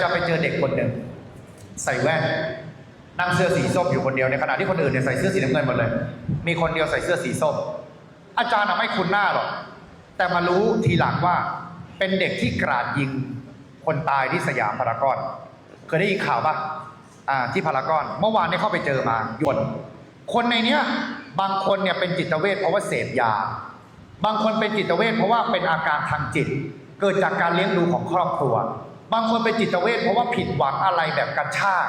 จะไปเจอเด็กคนหนึ่งใส่แว่นนั่งเสื้อสีส้มอยู่คนเดียวในขณะที่คนอื่นเนี่ยใส่เสื้อสีน้ำเงินหมดเลย มีคนเดียวใส่เสื้อสีส้ม อาจารย์ไม่คุ้นหน้าหรอกแต่มารู้ทีหลังว่าเป็นเด็กที่กราดยิงคนตายที่สยามพารากอนเคยได้ยินข่าวปะอ่าที่พารากอนเมื่อวานเนี่เข้าไปเจอมาหยวนคนในเนี้ยบางคนเนี่ยเป็นจิตเวชเพราะว่าเสพยา บางคนเป็นจิตเวชเพราะว่าเป็นอาการทางจิต เกิดจากการเลี้ยงดูของครอบครัว บางคนเป็นจิตเวชเพราะว่าผิดหวังอะไรแบบกระชาก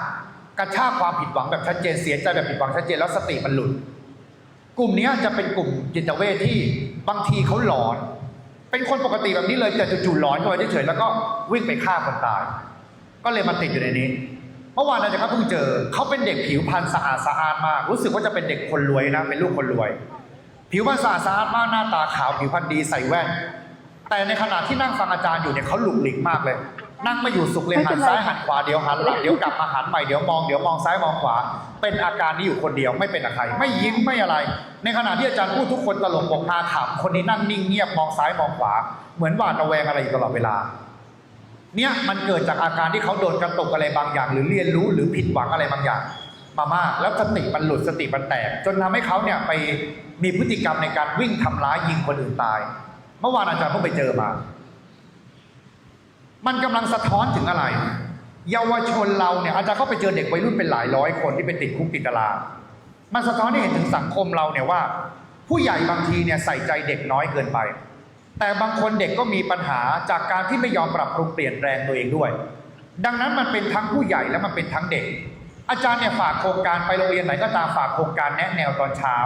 กระชากความผิดหวังแบบชัดเจนเสียใจแบบผิดหวังชัดเจนแล้วสติมันหลุด กลุ่มนี้จะเป็นกลุ่มจิตเวชที่บางทีเขาหลอน เป็นคนปกติแบบนี้เลยแต่จู่ๆหลอนเข้าไปเฉยๆแล้วก็วิ่งไปฆ่าคนตาย ก็เลยมาติดอยู่ในนี้เมื่อวานอาจารย์ครับเพิ่งเจอเขาเป็นเด็กผิวพรรณสะอาดสะอาดมาก รู้สึกว่าจะเป็นเด็กคนรวยนะเป็นลูกคนรวย ผิวพรรณสะอาดสะอาดมากหน้าตาขาวผิวพรรณดีใส่แว่น แต่ในขณะที่นั่งฟังอาจารย์อยู่เนี่ยเขาหลุกหลิกมากเลย นั่งไม่อยู่สุขเลยไม่หัเป็นนซ้ายไรหันขวาเดี๋ยวหันหลังเดี๋ยวกลับมาหันใหม่เดี๋ยวมองเดี๋ยวมองซ้ายมองขวา เป็นอาการนี้อยู่คนเดียวไม่เป็นอะไรไม่ยิ้มไม่อะไร ในขณะที่อาจารย์พูดทุกคนตลกปกฮาขำคนนี้นั่งนิ่งเงียบมองซ้ายมองขวา เหมือนหวาดระแวงอะไรอยู่ตลอดเวลา เนี่ยมันเกิดจากอาการที่เขาโดนกระตุกอะไรบางอย่าง หรือเรียนรู้หรือผิดหวังอะไรบางอย่าง มามากแล้วสติมันหลุดสติมันแตก จนทำให้เขาเนี่ยไปมีพฤติกรรมในการวิ่งทำร้ายยิงคนอื่นตาย เมื่อวานอาจารย์เพิ่งไปเจอมา มันกำลังสะท้อนถึงอะไร เยาวชนเราเนี่ยอาจารย์ก็ไปเจอเด็กวัยรุ่นเป็นหลายร้อยคนที่เป็นติดคุกติดตารางมันสะท้อนให้เห็นถึงสังคมเราเนี่ยว่า ผู้ใหญ่บางทีเนี่ยใส่ใจเด็กน้อยเกินไป แต่บางคนเด็กก็มีปัญหาจากการที่ไม่ยอมปรับปรุงเปลี่ยนแปลงตัวเองด้วย ดังนั้นมันเป็นทั้งผู้ใหญ่และมันเป็นทั้งเด็ก อาจารย์เนี่ยฝากโครงการไปโรงเรียนไหนก็ตามฝากโครงการแนะแนวตอนเช้า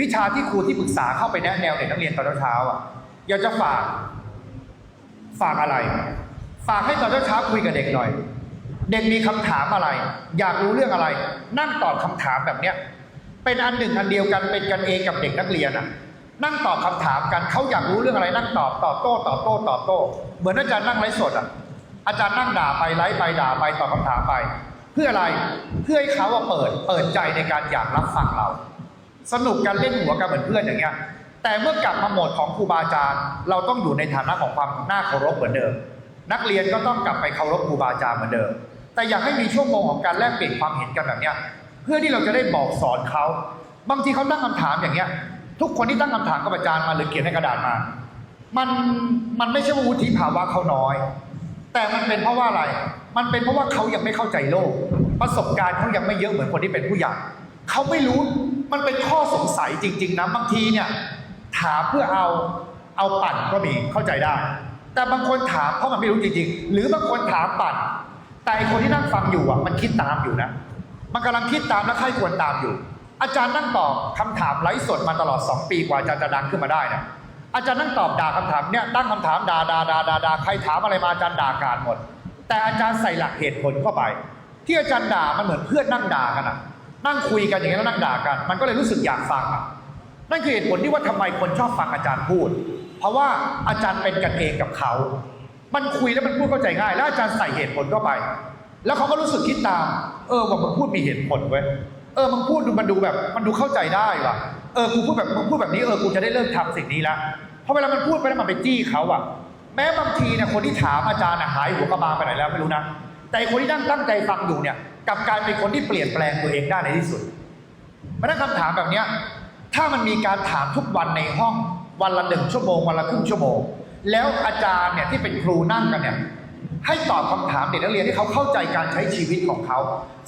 วิชาที่ครูที่ปรึกษาเข้าไปแนะแนวเด็กนักเรียนตอนเช้าอะอยากจะฝากฝากอะไร ฝากให้ตอนเช้าคุยกับเด็กหน่อย เด็กมีคำถามอะไร อยากรู้เรื่องอะไร นั่งตอบคำถามแบบเนี้ยเป็นอันหนึ่งอันเดียวกันเป็นกันเองกับเด็กนักเรียนอะ นั่งตอบคำถามกันเขาอยากรู้เรื่องอะไร นั่งตอบตอบโต้ตอบโต้ตอบโต้ เหมือนอาจารย์นั่งไลฟ์สดอะ อาจารย์นั่งด่าไปไลฟ์ไปด่าไปตอบคำถามไป เพื่ออะไรเพื่อให้เขาเปิดเปิดใจในการอยากรับฟังเรา สนุกกันเล่นหัวกันเหมือนเพื่อนอย่างเงี้ยแต่เมื่อกลับมาโหมดของครูบาอาจารย์ เราต้องอยู่ในฐานะของความน่าเคารพเหมือนเดิม นักเรียนก็ต้องกลับไปเคารพครูบาอาจารย์เหมือนเดิม แต่อยากให้มีช่วโมงของการแลกเปลี่ยนความเห็นกันแบบเนี้ยเพื่อที่เราจะได้บอกสอนเขา บางทีเขาตั้งคำถามอย่างเงี้ย ทุกคนที่ตั้งคำถามกับอาจารย์มาหรือเขียนในกระดาษมา มันมันไม่ใช่ว่าวุฒิภาวะเขาน้อย แต่มันเป็นเพราะว่าอะไร มันเป็นเพราะว่าเขายังไม่เข้าใจโลก ประสบการณ์เขายังไม่เยอะเหมือนคนที่เป็นผู้ใหญ่เขาไม่รู้มันเป็นข้อสงสัยจริง ๆนะบางทีเนี่ย ถามเพื่อเอาเอาปั่นก็มีเข้าใจได้ แต่บางคนถามเพราะมันไม่รู้จริงๆ หรือบางคนถามปั่น แต่คนที่นั่งฟังอยู่อะ มันคิดตามอยู่นะ มันกำลังคิดตามและใครควรตามอยู่ อาจารย์นั่งตอบคำถามไลฟ์สดมาตลอด 2 ปีกว่าอาจารย์จะดังขึ้นมาได้นะอาจารย์นั่งตอบด่าคำถามเนี่ยตั้งคำถามด่าด่าด่าด่าด่าใครถามอะไรมาอาจารย์ด่าการหมด แต่อาจารย์ใส่หลักเหตุผลเข้าไป ที่อาจารย์ด่ามันเหมือนเพื่อนนั่งด่ากันอะ นั่งคุยกันอย่างนี้แล้วนั่งด่ากัน มันก็เลยรู้สึกอยากฟังอะนั่นคือเหตุผลที่ว่าทำไมคนชอบฟังอาจารย์พูด เพราะว่าอาจารย์เป็นกันเองกับเขา มันคุยแล้วมันพูดเข้าใจง่าย แล้วอาจารย์ใส่เหตุผลเข้าไป แล้วเขาก็รู้สึกคิดตาม เออว่ามันพูดมีเหตุผลเว้ย เออ มันพูดดูมันดูแบบ มันดูเข้าใจได้ว่ะ เออ กูพูดแบบมึงพูดแบบนี้ เออ กูจะได้เลิกทำสิ่งนี้ละ เพราะเวลามันพูดไปแล้วมันไปจี้เขาอะแม้บางทีเนี่ยคนที่ถามอาจารย์หายหัวกระบาลไปไหนแล้วไม่รู้นะ แต่คนที่นั่งตั้งใจฟังอยู่เนี่ยกับกายเป็นคนที่เปลี่ยนแปลงตัวเองได้ในที่สุดเพราะนั้นคำถามแบบเนี้ยถ้ามันมีการถามทุกวันในห้อง วันละหนึ่งชั่วโมงวันละครึ่งชั่วโมง แล้วอาจารย์เนี่ยที่เป็นครูนั่งกันเนี่ยให้ตอบคำถามเด็กนักเรียนที่เขาเข้าใจการใช้ชีวิตของเขา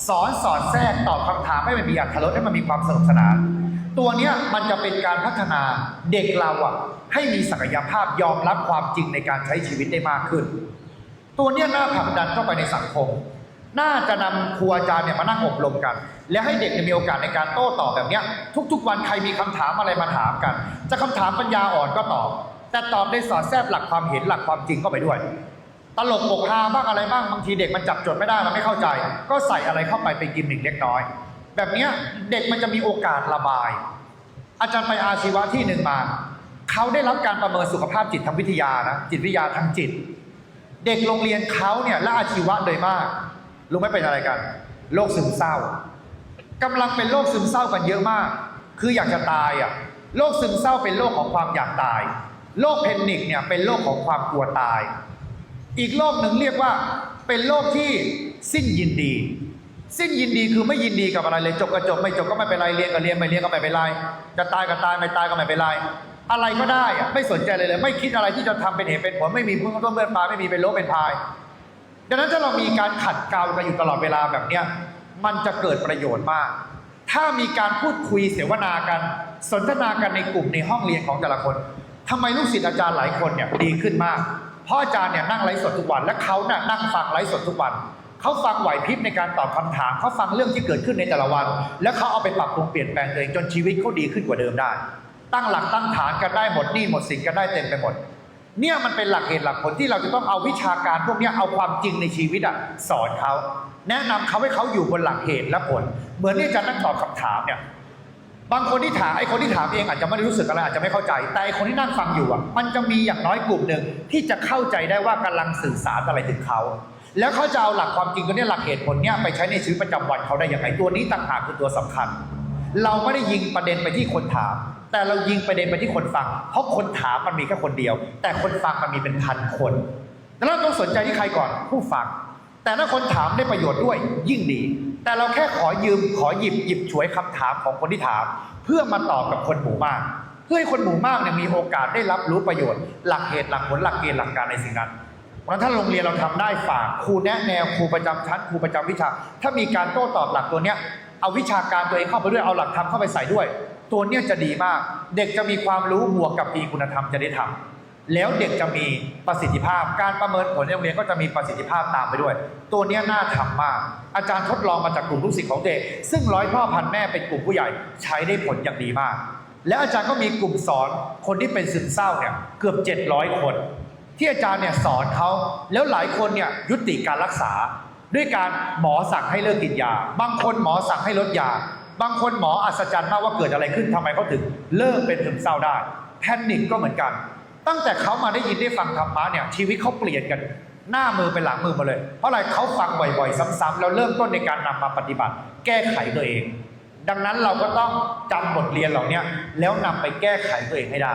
สอนสอดแทรกตอบคำถามให้มันมีอรรถรสให้มันมีความสนุกสนาน ตัวเนี้ยมันจะเป็นการพัฒนาเด็กเราอะให้มีศักยภาพยอมรับความจริงในการใช้ชีวิตได้มากขึ้น ตัวเนี้ยน่าผลักดันเข้าไปในสังคม น่าจะนำครูอาจารย์เนี่ยมานั่งอบรมกัน และให้เด็กมีโอกาสในการโต้ตอบแบบเนี้ยทุก ๆ วันใครมีคำถามอะไรมาถามกัน จะคำถามปัญญาอ่อนก็ตอบ แต่ตอบได้สอดแทรกหลักความเห็นหลักความจริงเข้าไปด้วย ตลกปกฮาบ้างอะไรบ้างบางทีเด็กมันจับจดไม่ได้มันไม่เข้าใจ ก็ใส่อะไรเข้าไปเป็นกิมมิคเล็กน้อย แบบนี้เด็กมันจะมีโอกาสระบาย อาจารย์ไปอาชีวะที่หนึ่งมาเขาได้รับการประเมินสุขภาพจิตทางวิทยานะจิตวิทยาทางจิต เด็กโรงเรียนเขาเนี่ยและอาชีวะโดยมากรู้ไหมเป็นอะไรกันโรคซึมเศร้ากำลังเป็นโรคซึมเศร้ากันเยอะมาก คืออยากจะตายอะโรคซึมเศร้าเป็นโรคของความอยากตายโรคเพนนิกเนี่ยเป็นโรคของความกลัวตาย อีกโรคหนึ่งเรียกว่าเป็นโลกที่สิ้นยินดี สิ้นยินดีคือไม่ยินดีกับอะไรเลยจบก็จบไม่จบก็ไม่เป็นไรเรียนก็เรียนไม่เรียนก็ไม่เป็นไรจะตายก็ตายไม่ตายก็ไม่เป็นไรอะไรก็ได้อะไม่สนใจเลยเลย ไม่คิดอะไรที่จะทำเป็นเหตุเป็นผลไม่มีพื้นต้นเมื่อปลายไม่มีเป็นโลเป็นพาย ดังนั้นถ้าเรามีการขัดเกลากันอยู่ตลอดเวลาแบบเนี้ยมันจะเกิดประโยชน์มาก ถ้ามีการพูดคุยเสวนากัน สนทนากันในกลุ่มในห้องเรียนของแต่ละคนทำไมลูกศิษย์อาจารย์หลายคนเนี่ยดีขึ้นมาก เพราะอาจารย์เนี่ยนั่งไลฟ์สดทุกวัน และเขาเนี่ยนั่งฟังไลฟ์สดทุกวัน เขาฟังไหวพริบในการตอบคำถาม เขาฟังเรื่องที่เกิดขึ้นในแต่ละวัน แล้วเขาเอาไปปรับปรุงเปลี่ยนแปลงตัวเองจนชีวิตเขาดีขึ้นกว่าเดิมได้ ตั้งหลักตั้งฐานกันได้หมดนี่หมดสินกันได้เต็มไปหมด เนี่ยมันเป็นหลักเหตุหลักผลที่เราจะต้องเอาวิชาการพวกนี้เอาความจริงในชีวิตอะสอนเขาแนะนำเขาให้เขาอยู่บนหลักเหตุและผล เหมือนที่อาจารย์นั่งตอบคำถามเนี่ยบางคนที่ถามไอ้คนที่ถามเองอาจจะไม่ได้รู้สึกอะไรอาจจะไม่เข้าใจ แต่ไอ้คนที่นั่งฟังอยู่อะ มันจะมีอย่างน้อยกลุ่มหนึ่งที่จะเข้าใจได้ว่ากำลังสื่อสารอะไรถึงเขา แล้วเขาจะเอาหลักความจริงตัวเนี้ยหลักเหตุผลเนี้ยไปใช้ในชีวิตประจำวันเขาได้อย่างไรตัวนี้ต่างหากคือตัวสำคัญ เราไม่ได้ยิงประเด็นไปที่คนถาม แต่เรายิงประเด็นไปที่คนฟัง เพราะคนถามมันมีแค่คนเดียว แต่คนฟังมันมีเป็นพันคนแล้วเราต้องสนใจที่ใครก่อนผู้ฟัง แต่ถ้าคนถามได้ประโยชน์ด้วยยิ่งดี แต่เราแค่ขอยืมขอหยิบหยิบฉวยคำถามของคนที่ถาม เพื่อมาตอบกับคนหมู่มาก เพื่อให้คนหมู่มากเนี่ยมีโอกาสได้รับรู้ประโยชน์ หลักเหตุหลักผลหลักเกณฑ์หลักการในสิ่งนั้นเพราะถ้าโรงเรียนเราทำได้ฝากครูแนะแนวครูประจำชั้นครูประจำวิชา ถ้ามีการโต้ตอบหลักตัวเนี้ย เอาวิชาการตัวเองเข้าไปด้วย เอาหลักธรรมเข้าไปใส่ด้วย ตัวเนี้ยจะดีมาก เด็กจะมีความรู้บวกกับมีคุณธรรมจะได้ทำแล้วเด็กจะมีประสิทธิภาพ การประเมินผลในโรงเรียนก็จะมีประสิทธิภาพตามไปด้วย ตัวเนี้ยน่าทำมาก อาจารย์ทดลองมาจากกลุ่มลูกศิษย์ของเด็ก ซึ่งร้อยพ่อพันแม่เป็นกลุ่มผู้ใหญ่ใช้ได้ผลอย่างดีมาก แล้วอาจารย์ก็มีกลุ่มสอนคนที่เป็นซึมเศร้าเนี่ยเกือบ 700 คนที่อาจารย์เนี่ยสอนเขาแล้วหลายคนเนี่ยยุติการรักษา ด้วยการหมอสั่งให้เลิกกินยา บางคนหมอสั่งให้ลดยา บางคนหมออัศจรรย์มากว่าเกิดอะไรขึ้นทำไมเขาถึงเลิกเป็นซึมเศร้าได้ แพนิคก็เหมือนกัน ตั้งแต่เขามาได้ยินได้ฟังธรรมะเนี่ยชีวิตเขาเปลี่ยนกันหน้ามือเป็นหลังมือมาเลย เพราะอะไรเขาฟังบ่อยๆ ซ้ำๆแล้วเริ่มต้นในการนำมาปฏิบัติ แก้ไขตัวเอง ดังนั้นเราก็ต้องจำบทเรียนเหล่านี้แล้วนำไปแก้ไขตัวเองให้ได้